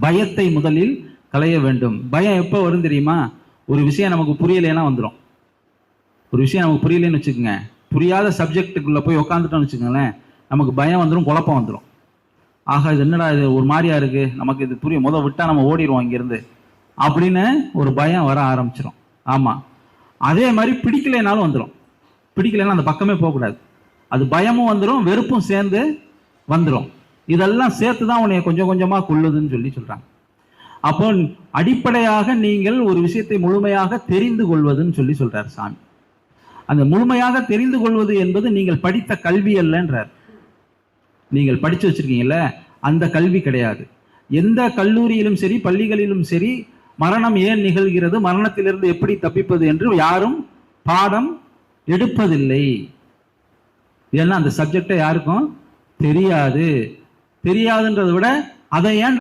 பயத்தை முதலில் களைய வேண்டும். பயம் எப்போ வரும் தெரியுமா? ஒரு விஷயம் நமக்கு புரியலைன்னா வந்துடும் ஒரு விஷயம் நமக்கு புரியலைன்னு வச்சுக்கோங்க. புரியாத சப்ஜெக்ட்டுக்குள்ளே போய் உக்காந்துட்டோம்னு வச்சுக்கோங்களேன் நமக்கு பயம் வந்துடும் குழப்பம் வந்துடும் ஆக இது என்னடா இது? ஒரு மாதிரியா இருக்குது நமக்கு இது புரியும் முத விட்டால் நம்ம ஓடிடுவோம் இங்கேருந்து. அப்படின்னு ஒரு பயம் வர ஆரம்பிச்சிடும் ஆமாம் அதே மாதிரி பிடிக்கலைனாலும் வந்துடும் பிடிக்கலைன்னா அந்த பக்கமே போகக்கூடாது. அது பயமும் வந்துடும் வெறுப்பும் சேர்ந்து வந்துடும் இதெல்லாம் சேர்த்து தான் உன்னை கொஞ்சம் கொஞ்சமாக கொள்ளுதுன்னு சொல்லி சொல்கிறாங்க அப்போ அடிப்படையாக நீங்கள் ஒரு விஷயத்தை முழுமையாக தெரிந்து கொள்வதுன்னு சொல்லி சொல்கிறார் சாமி. அந்த முழுமையாக தெரிந்து கொள்வது என்பது நீங்கள் படித்த கல்வி அல்லன்றார். நீங்கள் படித்து வச்சுருக்கீங்கல்ல அந்த கல்வி கிடையாது. எந்த கல்லூரியிலும் சரி பள்ளிகளிலும் சரி மரணம் ஏன் நிகழ்கிறது மரணத்திலிருந்து எப்படி தப்பிப்பது என்று யாரும் பாடம் எடுப்பதில்லை. ஏன்னா அந்த சப்ஜெக்டை யாருக்கும் தெரியாது. தெரியாதுன்றதை விட அதை ஏன்